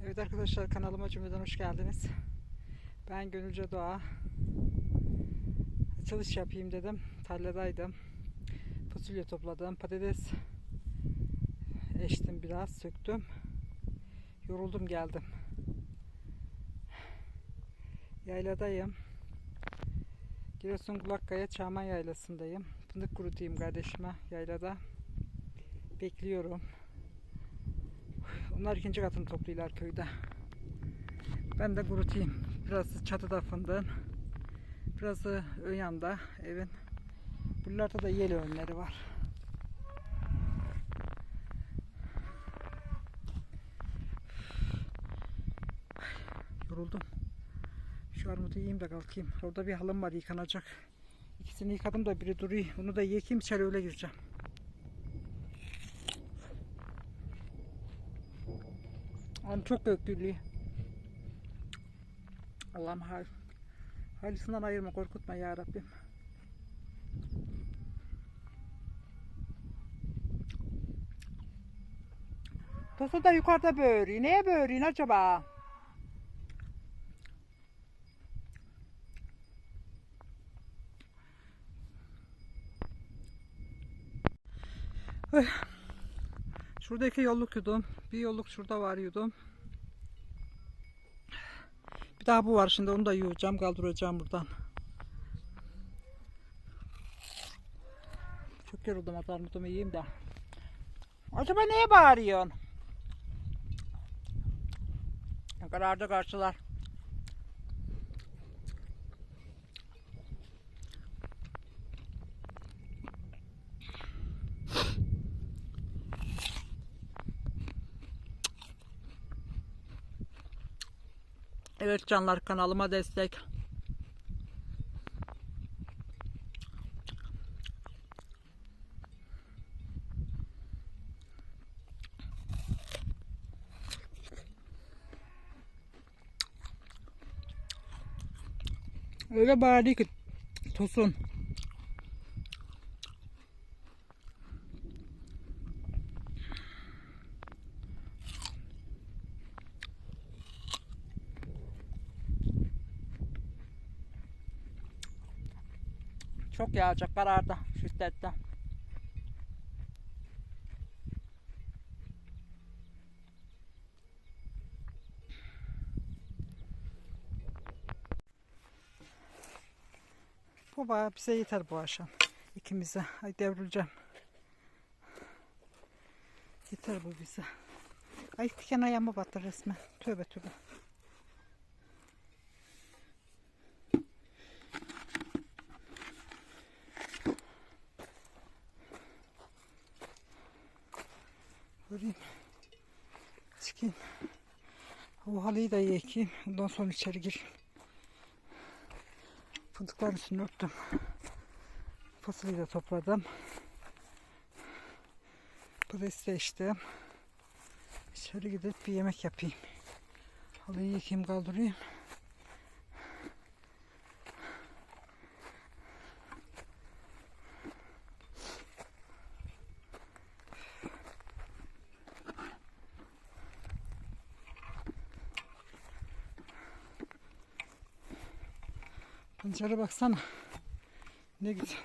arkadaşlar kanalıma cümleden hoş geldiniz. Ben Gönülce Doğa. Açılış yapayım dedim. Tarladaydım. Fasulye topladım. Patates eştim biraz. Söktüm. Yoruldum geldim. Yayladayım. Giresun Kulakkaya Çaman Yaylası'ndayım. Fındık kurutayım kardeşime yaylada. Bekliyorum. Onlar ikinci katını topluyorlar köyde. Ben de kurutayım. Biraz çatıda fındığın. Biraz ön yanda evin. Buralarda da yel önleri var. Yoruldum. Şu armudu yiyeyim de kalkayım. Orada bir halım var yıkanacak. İkisini yıkadım da biri duruyor. Bunu da yıkayayım içeri öyle gireceğim. Am çok göklülüğü. Allah'ım hal. Halisinden ayırma korkutma ya Rabbim. Tosu da yukarıda böğürüyor. Neye böğürüyor acaba? Ay. Şurada iki yolluk yudum. Bir yolluk şurada var yudum. Bir daha bu var şimdi onu da yiyeceğim kaldıracağım buradan. Çok yoruldum atarmutumu yiyeyim de. Acaba neye bağırıyorsun? Kararda karşılar. Evet canlar kanalıma destek. Öyle bağırdı ki Tosun. Çok yağacak kararda şiddette. Bu bayağı bize yeter bu akşam. İkimize. Ay devrileceğim. Yeter bu bize. Ay diken ayağıma battı resmen. Tövbe tövbe. Göreyim. Çıkayım. O halıyı da yıkayayım. Ondan sonra içeri gireyim. Fındıkların üstünü örttüm. Fasulyeyi de topladım. Pırası da içtim. İçeri gidip bir yemek yapayım. Halıyı yıkayayım kaldırayım. Pancara baksana. Ne güzel.